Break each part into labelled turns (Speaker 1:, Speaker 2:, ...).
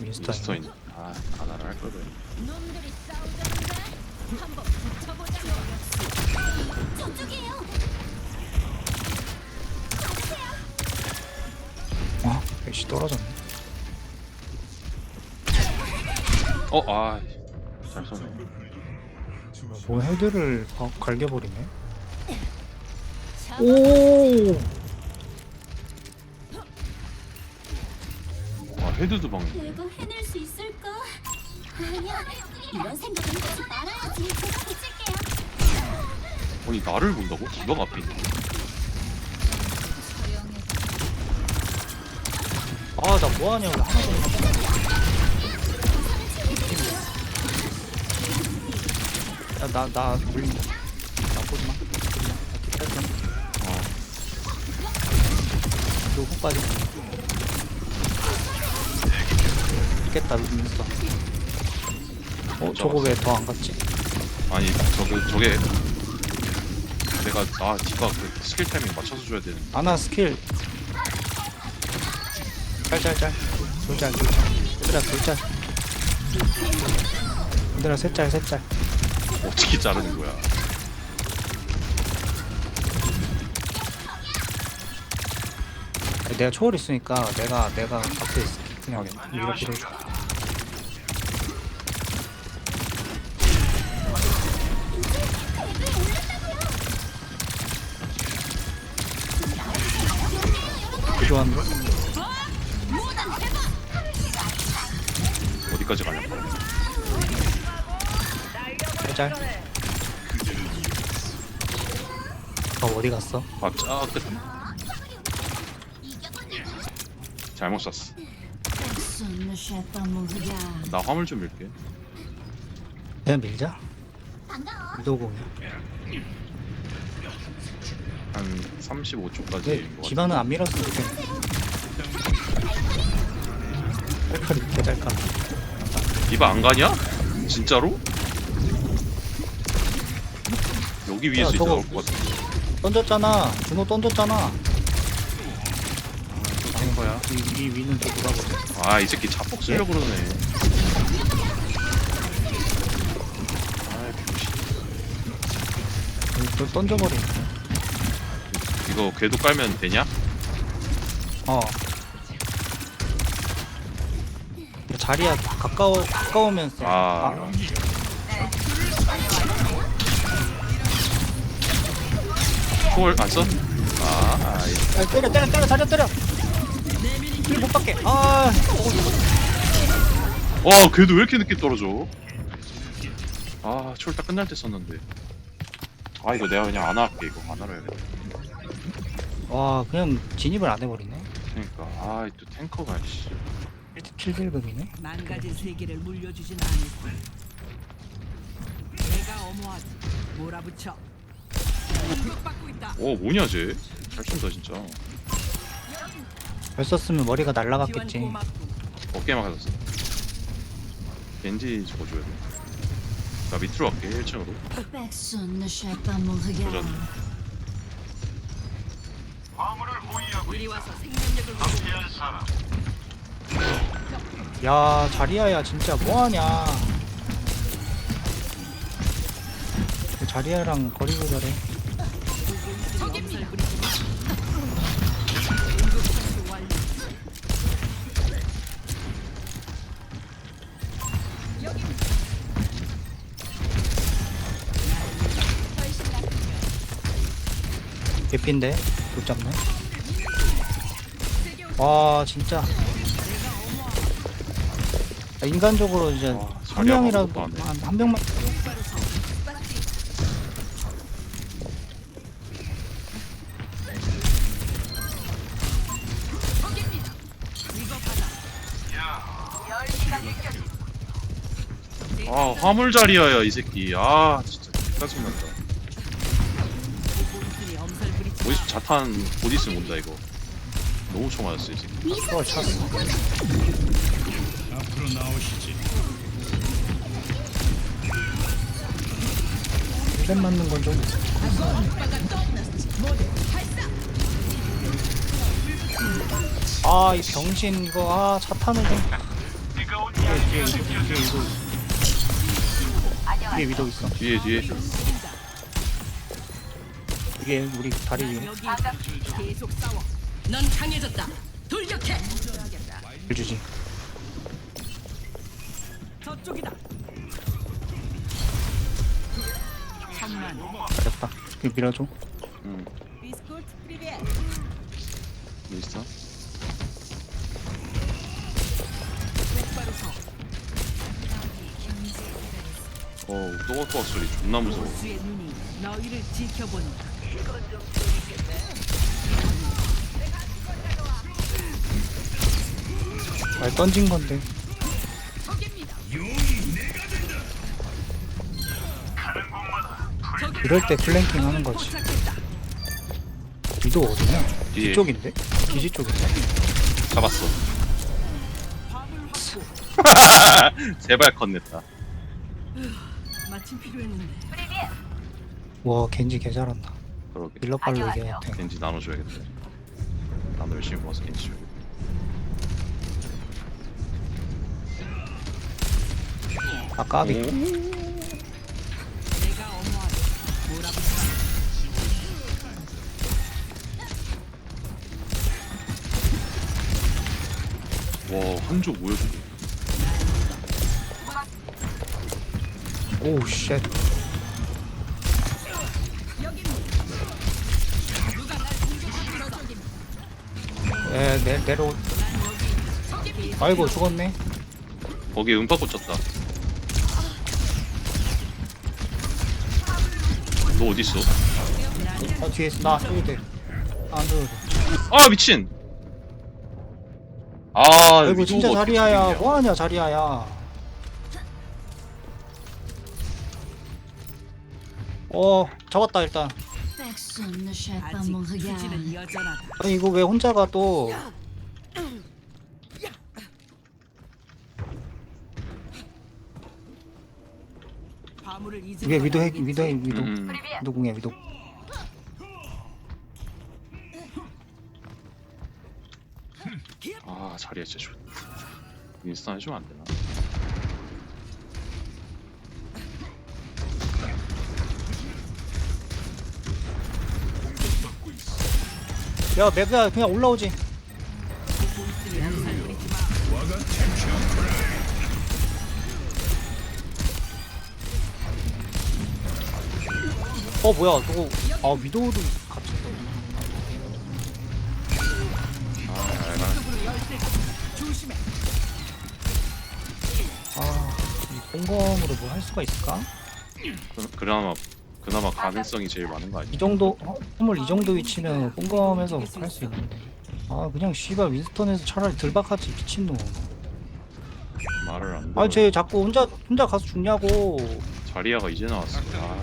Speaker 1: 윈스턴
Speaker 2: 미스터인 아 아나를 할 거든
Speaker 3: 놈들이 싸우자는데 한번 붙어보자고. 저쪽이에요. 가주세요.
Speaker 1: 어? 애쉬 떨어졌네
Speaker 2: 어아잘 쏘네
Speaker 1: 뭐 헤드를 가- 갈겨버리네. 오
Speaker 2: 헤드도 방
Speaker 3: 내가 해낼 수 있을까? 아니야. 이런 생각은 하지 말아야지. 제가 붙일게요.
Speaker 2: 아니 나를 본다고? 디바가 앞에 있는데
Speaker 1: 아나 뭐하냐고 하나도 못 야나 나 물린다 나 보지 마 보지 마 나 뒷팔
Speaker 2: 어
Speaker 1: 그리고 훅 빠지 있겠다 윈스턴 어 저거 왜 더 안 갔지?
Speaker 2: 아니 저그 저게 내가 아 디바 그 스킬 타이밍 맞춰서 줘야 되는
Speaker 1: 아나 스킬. 짤짤짤. 돌짤 돌짤. 얘들아 돌짤. 얘들아 셋짤 셋짤.
Speaker 2: 어떻게 자르는 거야?
Speaker 1: 내가 초월 있으니까 내가 내가 앞에 있을게. 그냥 밀어 밀어줘 거?
Speaker 2: 어디까지 가냐
Speaker 1: 짤. 어 어디 갔어?
Speaker 2: 아짜 끝 잘못 쐈어
Speaker 3: Personne ne jette pas mon regard.
Speaker 2: 나 화물 좀 밀게
Speaker 1: 그냥 밀자.
Speaker 3: 반가워.
Speaker 1: 유도공이야.
Speaker 2: 한 35초까지
Speaker 1: 근데
Speaker 2: 뭐
Speaker 1: 기반은 안 밀었으면 좋겠네. 짤칼이 개짤칼.
Speaker 2: 디바 안 가냐? 진짜로? 여기 위에서
Speaker 1: 야,
Speaker 2: 이제
Speaker 1: 저거-
Speaker 2: 나올 것 같아
Speaker 1: 던졌잖아. 준호 던졌잖아.
Speaker 2: 하는 거야
Speaker 1: 이, 이 위는 또 보지?
Speaker 2: 아이 새끼 차폭 쓰려고 그러네 아 병신
Speaker 1: 또 던져버리네.
Speaker 2: 이거 궤도 깔면 되냐?
Speaker 1: 어. 자리야 가까워 가까우면 쎄.
Speaker 2: 아. 초월 안 써? 아, 아이.
Speaker 1: 아, 때려 때려 때려 자리 때려. 못 받게. 아.
Speaker 2: 와 궤도 왜 이렇게 늦게 떨어져? 아 초월 딱 끝날 때 썼는데 아 이거 내가 그냥 안 할게 이거 안 할아야겠다
Speaker 1: 와 그냥 진입을 안 해버리네.
Speaker 2: 그러니까 아또 탱커가 씨
Speaker 1: 7딜금이네.
Speaker 4: 망가진 세계를 물려주진 않을 거야. 내가 어머하지 몰아붙여. 공격받고 있다.
Speaker 2: 어 뭐냐 쟤? 잘 쏜다 진짜
Speaker 1: 잘 썼으면 머리가
Speaker 4: 지원
Speaker 1: 날라갔겠지.
Speaker 4: 고맙고.
Speaker 2: 어깨만 맞았어 겐지 저거 줘야 돼나 밑으로 갈게 1층으로
Speaker 3: Personne ne jette pas mon regard.
Speaker 4: 와서 생명력을.
Speaker 1: 야 자리야야 진짜 뭐하냐 자리야랑 거리 조절해
Speaker 4: 적입니다. 응급 처치 완료.
Speaker 1: 개피인데 못 잡네 와 진짜 아, 인간적으로 이제
Speaker 2: 와,
Speaker 1: 한
Speaker 2: 자리야
Speaker 1: 명이라도
Speaker 2: 아무것도 안 해.
Speaker 1: 한, 한 명만
Speaker 2: 아 화물 자리야야 이 새끼 아 진짜 짜증난다. 어디서 자탄 곧 있으면 온다 이거 너무 총 맞았어 이 새끼
Speaker 1: 그걸 찼어
Speaker 5: 앞으로 나오시지.
Speaker 1: 힐 맞는 건 좀 아, 이 병신 이거 아, 차 타는 중. 뒤에 뒤에 뒤에 뒤에 위도. 뒤에 위도 있어.
Speaker 2: 뒤에 뒤에
Speaker 1: 이게 우리 다리 위에
Speaker 4: 계속 싸워. 넌 강해졌다. 돌격해.
Speaker 1: 주지.
Speaker 4: 저쪽이다. 천만.
Speaker 1: 잘했다. 이거 밀어줘.
Speaker 2: 응
Speaker 4: 비스코트 프리베.
Speaker 2: 있어
Speaker 4: 바로 서.
Speaker 2: 어우 또박또박 소리 존나 무서워
Speaker 4: 수의 눈이 너희를 지켜본다.
Speaker 1: 잘 던진 건데. 이럴 때 플랭킹 하는 거지. 위도 어디냐?
Speaker 2: 뒤에
Speaker 1: 뒤쪽인데? 기지 쪽인데?
Speaker 2: 잡았어. 제발 컷냈다
Speaker 4: 마침 필요했는데.
Speaker 1: 와 겐지 개 잘한다.
Speaker 2: 그러게
Speaker 1: 밀러빨로 이겨야 돼.
Speaker 2: 겐지 나눠줘야겠다 나도 열심히 모아서 겐지 줘야
Speaker 1: 아 까비.
Speaker 4: 몰아붙여.
Speaker 2: 와 한조 뭐야 저게
Speaker 1: 오우 쉣. 에, 내, 내려. 아이고, 죽었네.
Speaker 2: 거기에 음파 꽂혔다 너 어딨어?
Speaker 1: 아, 뒤에 있어. 나, 저기 돼. 아, 안 들어도 돼.
Speaker 2: 아 미친 아
Speaker 1: 아이고, 진짜 자리야야.
Speaker 2: 어떻게.
Speaker 1: 뭐하냐, 자리야야. 어, 잡았다, 일단.
Speaker 3: Personne ne jette pas
Speaker 4: 아직
Speaker 3: mon
Speaker 4: 수지는
Speaker 3: regard.
Speaker 4: 여전하다.
Speaker 1: 아니, 이거 왜 혼자가 또.
Speaker 4: 화물을 잊은
Speaker 1: 이게
Speaker 4: 건
Speaker 1: 위도 핵? 위도 핵, 위도.
Speaker 2: 음,
Speaker 1: 위도 궁이야, 위도.
Speaker 2: 아 자리야 진짜 좋 인스타 해주면 안 되나?
Speaker 1: 야, 맥야 그냥 올라오지. 어 뭐야 저거. 아 위도우도 같이
Speaker 2: 아.
Speaker 1: 아이 공검으로 뭐 할 수가 있을까?
Speaker 2: 그, 그나마 그나마 가능성이 제일 많은 거 아니야?
Speaker 1: 이 정도 어, 선물 이 정도 위치면 공검에서 할 수 있는데. 아 그냥 씨발 윈스턴에서 차라리 들박하지 미친놈.
Speaker 2: 말을 안
Speaker 1: 아니
Speaker 2: 들어.
Speaker 1: 쟤 자꾸 혼자 혼자 가서 죽냐고.
Speaker 2: 자리야가 이제 나왔어. 아,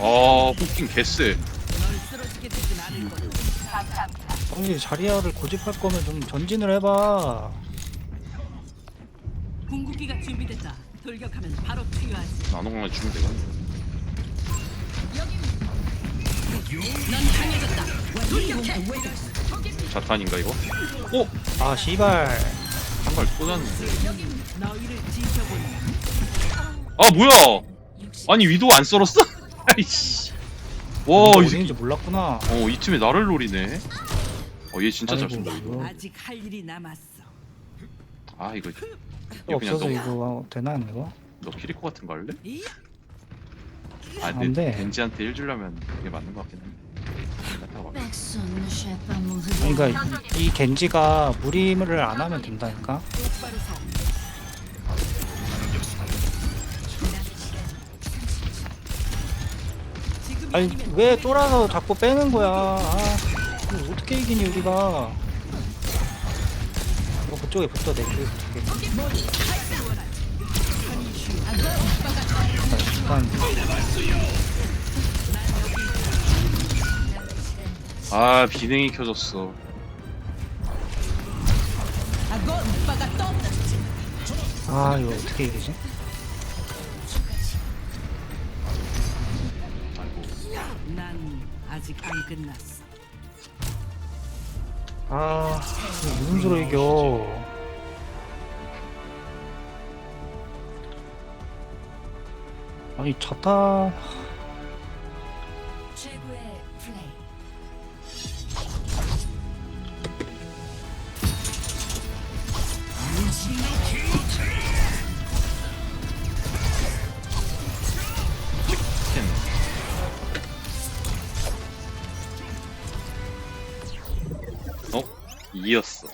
Speaker 2: 아 후킹 개쎄.
Speaker 1: 아니 자리야를 고집할 거면 좀 전진을 해봐
Speaker 4: 궁극기가 준비됐다. 돌격하면 바로 투여하지.
Speaker 2: 나노강에 주면 되겠네
Speaker 4: 넌 강해졌다. 돌격해.
Speaker 2: 자탄인가 이거? 오!
Speaker 1: 아 씨발
Speaker 2: 한발 꽂았는데
Speaker 4: 너희를.
Speaker 2: 아 뭐야 아니 위도 안 썰었어? 아이씨 와 이 새끼
Speaker 1: 어디인지 몰랐구나
Speaker 2: 어이 팀에 나를 노리네 어 얘 진짜 잘 쏜다 이거
Speaker 1: 이거
Speaker 4: 아직 할 일이 남았어.
Speaker 2: 아 이거 이거 그냥
Speaker 1: 없어서
Speaker 2: 너,
Speaker 1: 이거 되나 이거?
Speaker 2: 너 키리코 같은 거 할래?
Speaker 4: 이
Speaker 2: 아
Speaker 1: 안
Speaker 2: 근데
Speaker 1: 돼.
Speaker 2: 벤지한테 일 주려면 그게 맞는 것 같긴.
Speaker 3: Personne ne pas mon regard.
Speaker 1: 그러니까 이, 이 겐지가 무림을 안 하면 된다니까
Speaker 4: 똑바로 서.
Speaker 1: 아니 왜 쫄아서 자꾸 빼는 거야? 아 이거 어떻게 이기니 우리가? 이거 그쪽에 붙어 내 쪽에 붙게. 일단
Speaker 2: 아 비냉이 켜졌어.
Speaker 1: 아 이거 어떻게 이기지?
Speaker 4: 아직 안 끝났어.
Speaker 1: 아 이거 무슨 수로 이겨 아니 자탄
Speaker 3: 최고의 플레이.
Speaker 2: 어? 이었어.